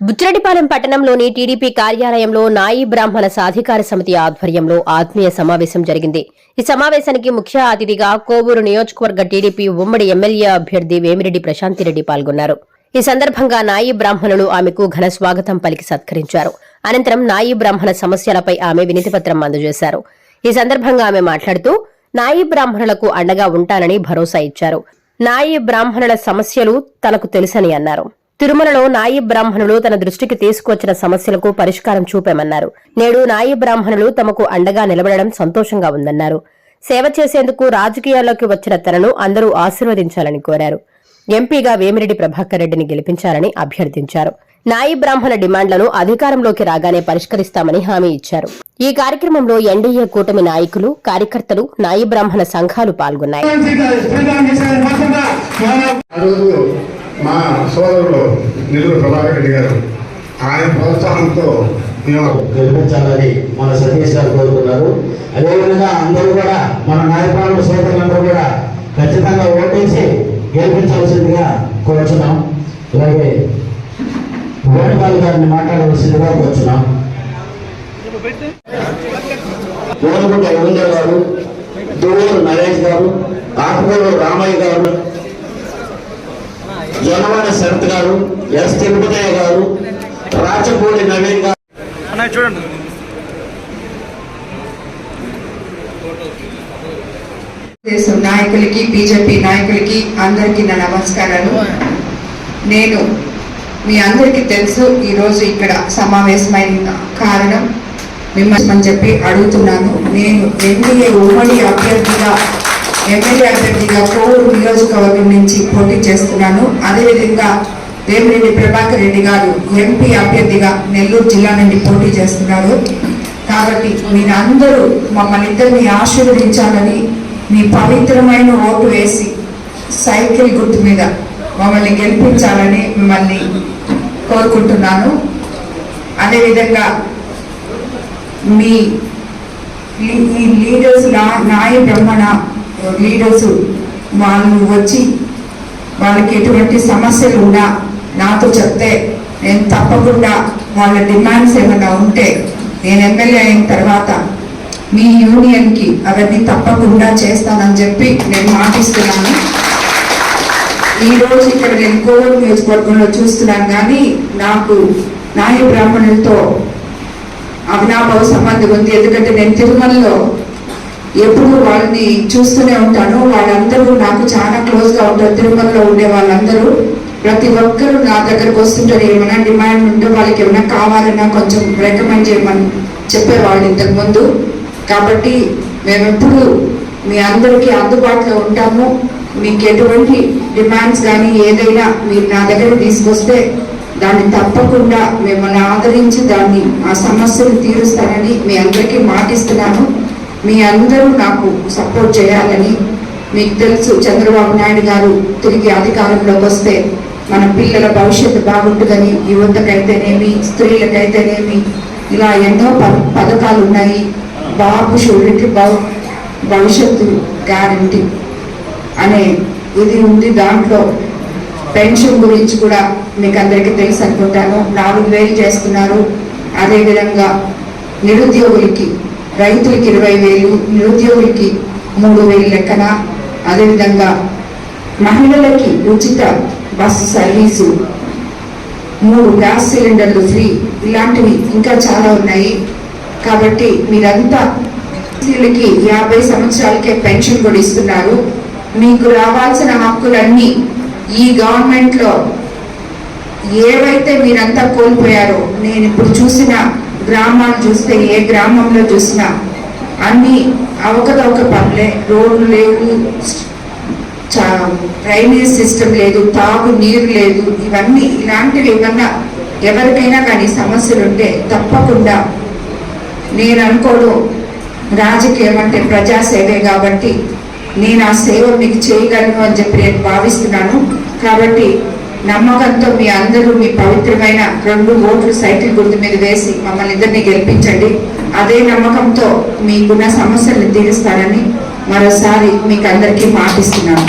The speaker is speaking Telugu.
బుచ్చిరెడ్డిపాలెం పట్టణంలోని టీడీపీ కార్యాలయంలో నాయి బ్రాహ్మణ సాధికార సమితి ఆధ్వర్యంలో ఆత్మీయ సమావేశం జరిగింది. ఈ సమావేశానికి ముఖ్య అతిథిగా కోవూరు నియోజకవర్గ టీడీపీ ఉమ్మడి ఎమ్మెల్యే అభ్యర్థి వేమిరెడ్డి ప్రశాంతిరెడ్డి పాల్గొన్నారు. ఈ సందర్భంగా నాయి బ్రాహ్మణులు ఆమెకు ఘన స్వాగతం పలికి సత్కరించారు. అనంతరం నాయి బ్రాహ్మణ సమస్యలపై ఆమె వినతిపత్రం అందజేశారు. ఈ సందర్భంగా ఆమె మాట్లాడుతూ నాయి బ్రాహ్మణులకు అండగా ఉంటానని భరోసా ఇచ్చారు. నాయి బ్రాహ్మణుల సమస్యలు తనకు తెలుసని అన్నారు. తిరుమలలో నాయి బ్రాహ్మణులు తన దృష్టికి తీసుకువచ్చిన సమస్యలకు పరిష్కారం చూపామన్నారు. నేడు నాయి బ్రాహ్మణులు తమకు అండగా నిలబడడం సంతోషంగా ఉందన్నారు. సేవ చేసేందుకు రాజకీయాల్లోకి వచ్చిన తనను అందరూ ఆశీర్వదించాలని కోరారు. ఎంపీగా వేమిరెడ్డి ప్రభాకర్ రెడ్డిని గెలిపించాలని అభ్యర్థించారు. నాయి బ్రాహ్మణ డిమాండ్లను అధికారంలోకి రాగానే పరిష్కరిస్తామని హామీ ఇచ్చారు. ఈ కార్యక్రమంలో ఎన్డీఏ కూటమి నాయకులు కార్యకర్తలు నాయి బ్రాహ్మణ సంఘాలు పాల్గొన్నాయి. మా సోదరుడు నిలువు ప్రభాకర్ రెడ్డి గారు. ఆయన ప్రోత్సాహంతో మేము గెలిపించాలని మన సతీష్ గారు కోరుకున్నారు. అదేవిధంగా అందరూ కూడా మన నాయకులు సోదరులందరూ కూడా ఖచ్చితంగా ఓటేసి గెలిపించాల్సిందిగా కోరుచున్నాం. అలాగే వేణుగాలు గారిని మాట్లాడవలసిందిగా కోరుచున్నాం. గోరుగుంట రవీంద్ర గారు దూరు నరేష్ గారు కాకపోలు రామయ్య గారు శరత్ గారు ఎస్ తిరుపతయ్య గారు రాచపూడి నవీన్ గారు. అన్న చూడండి. తెలుగుదేశం నాయకులకి బీజేపీ నాయకులకి అందరికీ నా నమస్కారాలు. నేను మీ అందరికీ తెలుసు ఈరోజు ఇక్కడ సమావేశమైన కారణం. మిమ్మల్ని అని చెప్పి అడుగుతున్నాను. నేను ఎన్డీఏ ఉమ్మడి అభ్యర్థిగా ఎమ్మెల్యే అభ్యర్థిగా కోవూరు నియోజకవర్గం నుంచి పోటీ చేస్తున్నాను. అదేవిధంగా వేమిరెడ్డి ప్రభాకర్ రెడ్డి గారు ఎంపీ అభ్యర్థిగా నెల్లూరు జిల్లా నుండి పోటీ చేస్తున్నారు. కాబట్టి మీరందరూ మమ్మల్ని ఇద్దరిని ఆశీర్వదించాలని మీ పవిత్రమైన ఓటు వేసి సైకిల్ గుర్తు మీద మమ్మల్ని గెలిపించాలని మిమ్మల్ని కోరుకుంటున్నాను. అదేవిధంగా మీ ఈ లీడర్స్ నా నాయ బ్రహ్మణ లీడర్స్ వాళ్ళు వచ్చి వాళ్ళకి ఎటువంటి సమస్యలు ఉన్నా నాతో చెప్తే నేను తప్పకుండా వాళ్ళ డిమాండ్స్ ఏమైనా ఉంటే నేను ఎమ్మెల్యే అయిన తర్వాత మీ యూనియన్కి అవన్నీ తప్పకుండా చేస్తానని చెప్పి నేను మాటిస్తున్నాను. ఈరోజు ఇక్కడ నేను కోవూరు నియోజకవర్గంలో చూస్తున్నాను కానీ నాకు నాయ బ్రాహ్మణులతో అవినాభావ సంబంధం ఉంది. ఎందుకంటే నేను తిరుమలలో ఎప్పుడు వాళ్ళని చూస్తూనే ఉంటాను. వాళ్ళందరూ నాకు చాలా క్లోజ్గా ఉంటారు. తిరుమలలో ఉండే వాళ్ళందరూ ప్రతి ఒక్కరూ నా దగ్గరకు వస్తుంటారు. ఏమైనా డిమాండ్ ఉంటే వాళ్ళకి ఏమైనా కావాలన్నా కొంచెం రికమెండ్ చేయమని చెప్పేవాళ్ళు ఇంతకుముందు కాబట్టి మేము ఎప్పుడు మీ అందరికీ అందుబాటులో ఉంటాము. మీకు ఎటువంటి డిమాండ్స్ కానీ ఏదైనా మీరు నా దగ్గర తీసుకొస్తే దాన్ని తప్పకుండా మిమ్మల్ని ఆదరించి దాన్ని ఆ సమస్యను తీరుస్తానని మీ అందరికీ మాటిస్తున్నాను. మీ అందరూ నాకు సపోర్ట్ చేయాలని మీకు తెలుసు చంద్రబాబు నాయుడు గారు తిరిగి అధికారంలోకి వస్తే మన పిల్లల భవిష్యత్తు బాగుంటుందని యువతకైతేనేమి స్త్రీలకైతేనేమి ఇలా ఎన్నో ప- పథకాలు ఉన్నాయి బాబు షూరిటీ భవిష్యత్తు గ్యారంటీ అనే ఇది ఉంది. దాంట్లో పెన్షన్ గురించి కూడా మీకు అందరికీ తెలుసు అనుకుంటాను. నాలుగు వేలు చేస్తున్నారు. అదేవిధంగా నిరుద్యోగులకి రైతులకి ఇరవై వేలు నిరుద్యోగులకి మూడు వేలు లెక్కన. అదేవిధంగా మహిళలకి ఉచిత బస్సు సర్వీసు మూడు గ్యాస్ సిలిండర్లు ఫ్రీ. ఇలాంటివి ఇంకా చాలా ఉన్నాయి. కాబట్టి మీరంతా స్త్రీలకి యాభై సంవత్సరాలకే పెన్షన్ కూడా ఇస్తున్నారు. మీకు రావాల్సిన హక్కులన్నీ ఈ గవర్నమెంట్లో ఏవైతే మీరంతా కోల్పోయారో నేను ఇప్పుడు చూసిన గ్రామాలు చూస్తే ఏ గ్రామంలో చూసినా అన్ని అవకతవక పనులే. రోడ్లు లేవు చా- డ్రైనేజ్ సిస్టమ్ లేదు తాగు నీరు లేదు. ఇవన్నీ ఇలాంటివి ఏమన్నా ఎవరికైనా కానీ సమస్యలు ఉంటే తప్పకుండా నేను అనుకోడు రాజకీయం అంటే ప్రజాసేవే కాబట్టి నేను ఆ సేవ మీకు చేయగలను అని చెప్పి నేను భావిస్తున్నాను. కాబట్టి నమ్మకంతో మీ అందరూ మీ పవిత్రమైన రెండు ఓట్లు సైకిల్ గుర్తు మీద వేసి మమ్మల్ని ఇద్దరిని గెలిపించండి. అదే నమ్మకంతో మీకున్న సమస్యలను తీరుస్తారని మరోసారి మీకు అందరికీ మాటిస్తున్నాను